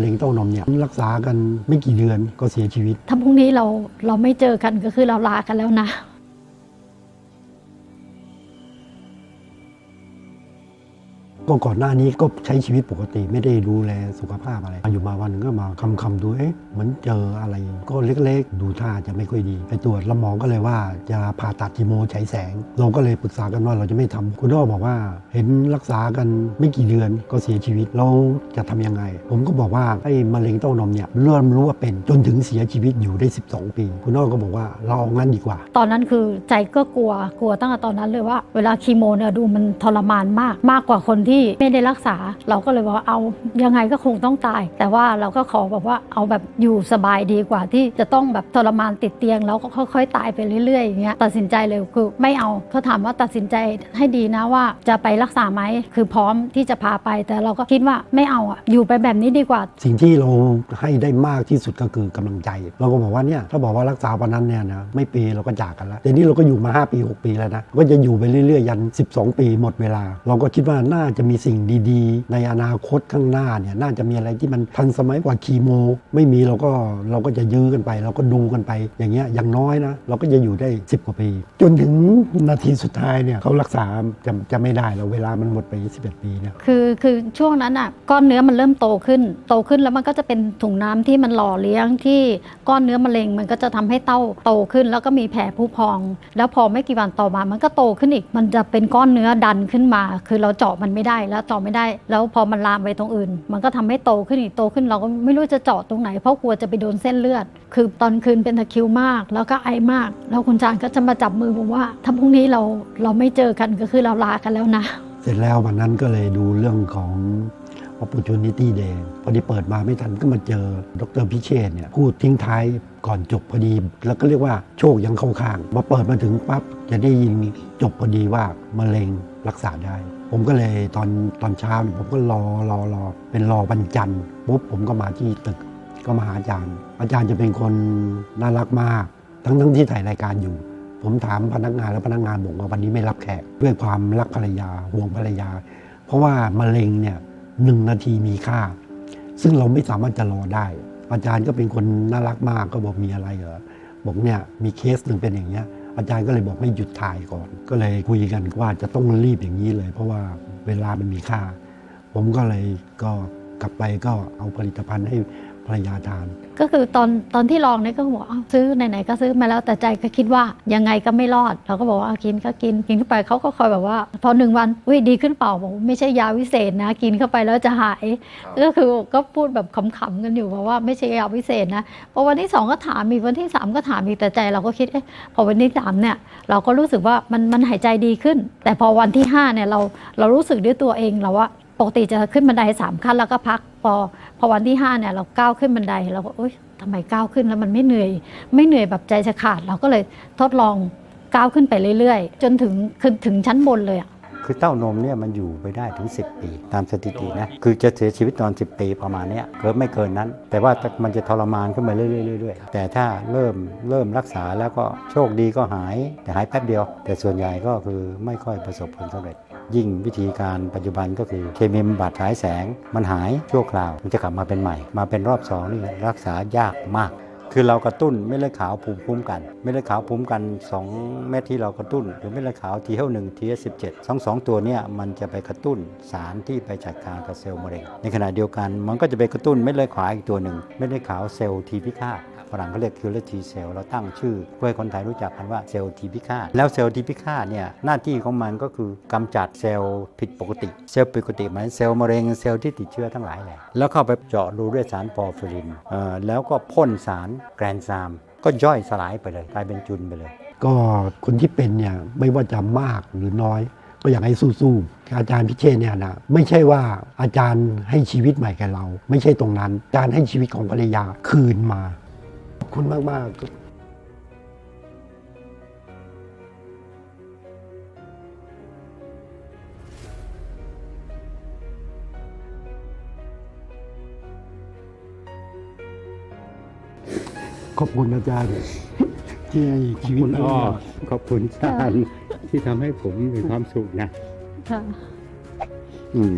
เล็งเต้านมเนี่ยรักษากันไม่กี่เดือนก็เสียชีวิต ถ้าพรุ่งนี้เราเราไม่เจอกันก็คือเราลากันแล้วนะ ก็ก่อนหน้านี้ก็ใช้ชีวิตปกติไม่ได้ดูแลสุขภาพอะไรอยู่มาวันหนึงก็มาคำคำดูเอ๊ะเหมือนเจออะไรก็เล็กๆ ดูท่าจะไม่ค่อยดี ไปตรวจแล้วหมอก็เลยว่าจะผ่าตัดคีโมฉายแสง เราก็เลยปรึกษากันว่าเราจะไม่ทำคุณพ่อบอกว่า เห็นรักษากันไม่กี่เดือนก็เสียชีวิตเราจะทำยังไง ผมก็บอกว่าไอ้มะเร็งเต้านมเนี่ยเริ่มรู้ว่าเป็นจนถึงเสียชีวิตอยู่ได้ 12 ปี คุณพ่อก็บอกว่าเราเอางั้นดีกว่า ตอนนั้นคือใจก็กลัวกลัวตั้งแต่ตอนนั้นเลยว่า เวลาคีโมเนี่ยดูมันทรมานมากมากกว่าคนที่ไม่ได้รักษา เราก็เลยบอกว่าเอายังไงก็คงต้องตาย แต่ว่าเราก็ขอแบบว่าเอาแบบอยู่สบายดีกว่าที่จะต้องแบบทรมานติดเตียงแล้วก็ค่อยๆ ตายไปเรื่อยๆอย่างเงี้ยตัดสินใจเลยคือไม่เอาเขาถามว่าตัดสินใจให้ดีนะว่าจะไปรักษาไหมคือพร้อมที่จะพาไป แต่เราก็คิดว่าไม่เอาอะอยู่ไปแบบนี้ดีกว่า สิ่งที่เราให้ได้มากที่สุดก็คือกำลังใจ เราก็บอกว่าเนี่ยถ้าบอกว่ารักษาวันนั้นเนี่ยนะไม่ปีเราก็จากกันแล้วแต่นี่เราก็อยู่มา 5 ปี 6 ปีแล้วนะก็จะอยู่ไปเรื่อยๆยัน 12 ปีหมดเวลา เราก็คิดว่าน่าจะมีสิ่งดีๆ ในอนาคตข้างหน้าเนี่ยน่าจะมีอะไรที่มันทันสมัยกว่าคีโม ไม่มีเราก็เราก็จะยื้อกันไป เราก็ดูกันไปอย่างเงี้ยอย่างน้อยนะ เราก็จะอยู่ได้ 10 กว่าปี จนถึงนาทีสุดท้ายเนี่ยเขารักษาจะจะไม่ได้แล้วเวลามันหมดไป 11 ปีเนี่ยคือคือช่วงนั้นอะก้อนเนื้อมันเริ่มโตขึ้น โตขึ้นแล้วมันก็จะเป็นถุงน้ำที่มันหล่อเลี้ยงที่ก้อนเนื้อมะเร็งมันก็จะทำให้เต้าโตขึ้น แล้วก็มีแผลผู้พอง แล้วพอไม่กี่วันต่อมามันก็โตขึ้นอีก มันจะเป็นก้อนเนื้อดันขึ้นมา คือเราเจาะมันไม่ได้แล้วเจาะไม่ได้ แล้วพอมันลามไปตรงอื่น มันก็ทำให้โตขึ้นอีกโตขึ้นเราก็ไม่รู้จะเจาะตรงไหน เพราะกลัวจะไปโดนเส้นเลือด คือตอนคืนเป็นตะคิวมาก แล้วก็ไอมาก แล้วคุณจางก็จะมาจับมือผมว่าถ้าพรุ่งนี้เราเราไม่เจอกันก็คือเราลากันแล้วนะ เสร็จแล้ววันนั้นก็เลยดูเรื่องของ opportunity day พอดีเปิดมาไม่ทันก็มาเจอดรพิเชษเนี่ยพูดทิ้งท้ายก่อนจบพอดี แล้วก็เรียกว่าโชคยังเข้าข้างมาเปิดมาถึงปั๊บจะได้ยินจบพอดีว่ามะเร็งรักษาได้ ผมก็เลยตอนตอนเช้าผมก็รอรอรอเป็นรอวันจันทร์ปุ๊บผมก็มาที่ตึกก็มาหาอาจารย์ อาจารย์จะเป็นคนน่ารักมาก ทั้งทั้งที่ถ่ายรายการอยู่ ผมถามพนักงานแล้วพนักงานบอกว่าวันนี้ไม่รับแขกด้วยความรักภรรยาห่วงภรรยา เพราะว่ามะเร็งเนี่ย หนึ่งนาทีมีค่า ซึ่งเราไม่สามารถจะรอได้ อาจารย์ก็เป็นคนน่ารักมากก็บอกมีอะไรเหรอบอกเนี่ยมีเคสหนึ่งเป็นอย่างเงี้ยอาจารย์ก็เลยบอกให้หยุดถ่ายก่อน ก็เลยคุยกันว่าจะต้องรีบอย่างนี้เลย เพราะว่าเวลามันมีค่า ผมก็เลยก็กลับไปก็เอาผลิตภัณฑ์ให้ ภรรยาทาน ก็คือตอนตอนที่ลองเนี่ยก็บอกอ้าวซื้อไหนๆก็ซื้อมาแล้วแต่ใจก็คิดว่ายังไงก็ไม่รอด เราก็บอกว่าเอากินก็กินกินเข้าไปเขาก็คอยแบบว่า พอหนึ่งวันอุ้ยดีขึ้นเปล่าบอกไม่ใช่ยาวิเศษนะ กินเข้าไปแล้วจะหาย ก็คือก็พูดแบบขำๆกันอยู่เพราะว่าไม่ใช่ยาวิเศษนะพอวันที่สองก็ถามอีกวันที่สามก็ถามอีกแต่ใจเราก็คิดเอ๊ะพอวันที่สามเนี่ยเราก็รู้สึกว่ามันมันหายใจดีขึ้น แต่พอวันที่ห้าเนี่ยเราเรารู้สึกด้วยตัวเองเราว่าปกติจะขึ้นบันไดสามขั้นแล้วก็พัก พอพอวันที่ห้าเนี่ยเราก้าวขึ้นบันไดเราก็เอ้ยทำไมก้าวขึ้นแล้วมันไม่เหนื่อย ไม่เหนื่อยแบบใจจะขาด เราก็เลยทดลองก้าวขึ้นไปเรื่อยๆ จนถึงขึ้นถึงชั้นบนเลยอะคือเต้านมเนี่ยมันอยู่ไปได้ถึง 10 ปี ตามสถิตินะคือจะเสียชีวิตตอน 10 ปีประมาณเนี้ยเกินไม่เกินนั้น แต่ว่ามันจะทรมานขึ้นมาเรื่อยๆแต่ถ้าเริ่มเริ่มรักษาแล้วก็โชคดีก็หายแต่หายแป๊บเดียว แต่ส่วนใหญ่ก็คือไม่ค่อยประสบผลสำเร็จ ยิ่งวิธีการปัจจุบันก็คือเคมีบำบัดฉายแสง มันหายชั่วคราวมันจะกลับมาเป็นใหม่ มาเป็นรอบสองนี่รักษายากมาก คือเรากระตุ้นเม็ดเลือดขาวภูมิคุ้มกันเม็ดเลือดขาวภูมิกัน 2 เม็ดที่เรากระตุ้น หรือเม็ดเลือดขาว T เท่าหนึ่ง T สิบเจ็ดสองสองตัวเนี่ยมันจะไปกระตุ้นสารที่ไปจัดการกับเซลล์มะเร็งในขณะเดียวกันมันก็จะไปกระตุ้นเม็ดเลือดขาวอีกตัวหนึ่งเม็ดเลือดขาวเซลล์ทีพิฆาต ฝรั่งเขาเรียก killer T cell เราตั้งชื่อเพื่อให้คนไทยรู้จักกันว่าเซลล์ทีพิฆาตแล้วเซลล์ทีพิฆาตเนี่ยหน้าที่ของมันก็คือกำจัดเซลล์ผิดปกติ เซลล์ผิดปกติหมายถึงเซลล์มะเร็งเซลล์ที่ติดเชื้อทั้งหลายแหละแล้วเข้าไปเจาะรูด้วยสารปอร์ฟิรินแล้วก็พ่นสารแกรนซามก็ย่อยสลายไปเลยกลายเป็นจุนไปเลย ก็คนที่เป็นเนี่ยไม่ว่าจะมากหรือน้อย ก็อยากให้สู้ๆอาจารย์พิเชษเนี่ยนะไม่ใช่ว่าอาจารย์ให้ชีวิตใหม่แก่เรา ไม่ใช่ตรงนั้นอาจารย์ให้ชีวิตของภรรยาคืนมา คุณมาก ๆขอบคุณอาจารย์ที่ให้ชีวิตคุณเราอ้อขอบคุณชาญที่ทำให้ผมมีความสุขนะ ค่ะ อืม